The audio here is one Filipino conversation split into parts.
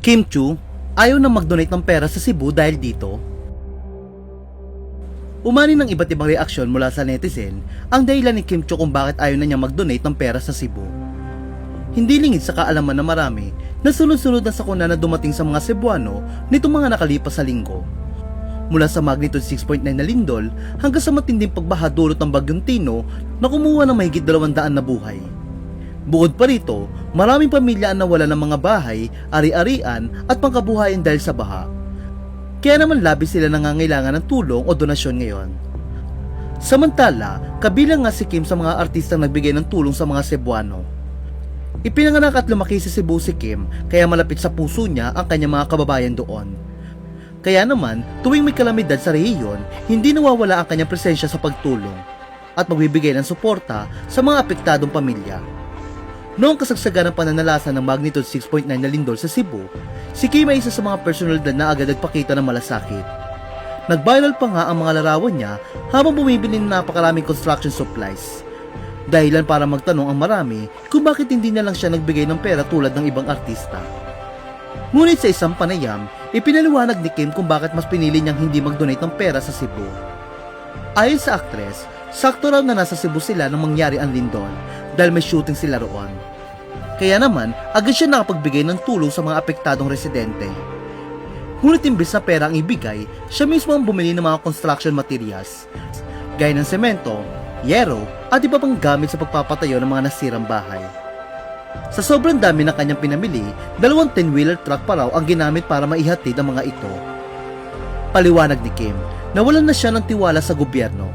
Kim Chu, ayaw na mag-donate ng pera sa Cebu dahil dito. Umani ng iba't ibang reaksyon mula sa netizen ang dahilan ni Kim Chu kung bakit ayaw na niya mag-donate ng pera sa Cebu. Hindi lingid sa kaalaman na marami na sunod-sunod na sakuna na dumating sa mga Cebuano nitong mga nakalipas sa linggo. Mula sa magnitude 6.9 na lindol hanggang sa matinding pagbaha dulot ng bagyong Tino na kumuha ng mahigit 200 na buhay. Bukod pa rito, maraming pamilya ang nawala ng mga bahay, ari-arian at pangkabuhayan dahil sa baha. Kaya naman labis sila nangangailangan ng tulong o donasyon ngayon. Samantala, kabilang nga si Kim sa mga artistang nagbigay ng tulong sa mga Cebuano. Ipinanganak at lumaki sa Cebu si Kim kaya malapit sa puso niya ang kanyang mga kababayan doon. Kaya naman, tuwing may kalamidad sa rehiyon, hindi nawawala ang kanyang presensya sa pagtulong at magbibigay ng suporta sa mga apektadong pamilya. Noong kasagsagan ng pananalasa ng magnitude 6.9 na lindol sa Cebu, si Kim ay isa sa mga personalidad na agad nagpakita ng malasakit. Nag-viral pa nga ang mga larawan niya habang bumibili ng napakaraming construction supplies. Dahilan para magtanong ang marami kung bakit hindi na lang siya nagbigay ng pera tulad ng ibang artista. Ngunit sa isang panayam, ipinaliwanag ni Kim kung bakit mas pinili niyang hindi mag-donate ng pera sa Cebu. Ayon sa aktres, sakto raw na nasa Cebu sila nang mangyari ang lindol dahil may shooting sila roon. Kaya naman, agad siya nakapagbigay ng tulong sa mga apektadong residente. Ngunit imbis na pera ang ibigay, siya mismo ang bumili ng mga construction materials, gaya ng semento, yero, at iba pang gamit sa pagpapatayo ng mga nasirang bahay. Sa sobrang dami ng kanyang pinamili, dalawang 10-wheeler truck pa raw ang ginamit para maihatid ang mga ito. Paliwanag ni Kim, nawalan na siya ng tiwala sa gobyerno,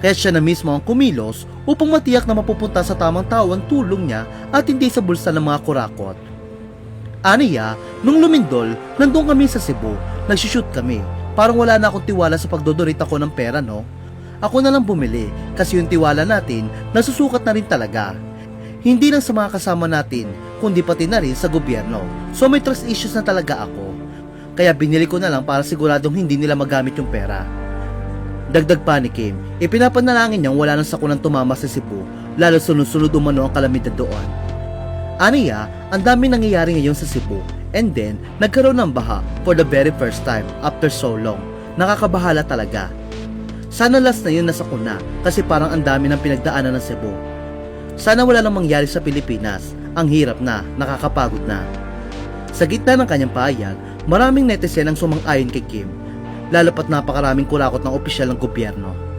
kaya siya na mismo ang kumilos upang matiyak na mapupunta sa tamang tao ang tulong niya at hindi sa bulsa ng mga kurakot. Aniya, nung lumindol, nandun kami sa Cebu, nagsushoot kami. Parang wala na akong tiwala sa pagdodonate ako ng pera, no? Ako na lang bumili kasi yung tiwala natin nasusukat na rin talaga. Hindi lang sa mga kasama natin, kundi pati na rin sa gobyerno. So may trust issues na talaga ako. Kaya binili ko na lang para siguradong hindi nila magamit yung pera. Dagdag pa ni Kim, ipinapanalangin niyang wala nang sakunang tumama sa Cebu, lalo sunod-sunod umano ang kalamidad doon. Aniya, ang dami nangyayari ngayon sa Cebu, and then, nagkaroon ng baha for the very first time after so long. Nakakabahala talaga. Sana last na yun nasa kuna kasi parang ang dami ng pinagdaanan ng Cebu. Sana wala nang mangyari sa Pilipinas. Ang hirap na, nakakapagod na. Sa gitna ng kanyang pahayag, maraming netizen ang sumang-ayon kay Kim, lalo pat napakaraming kurakot ng opisyal ng gobyerno.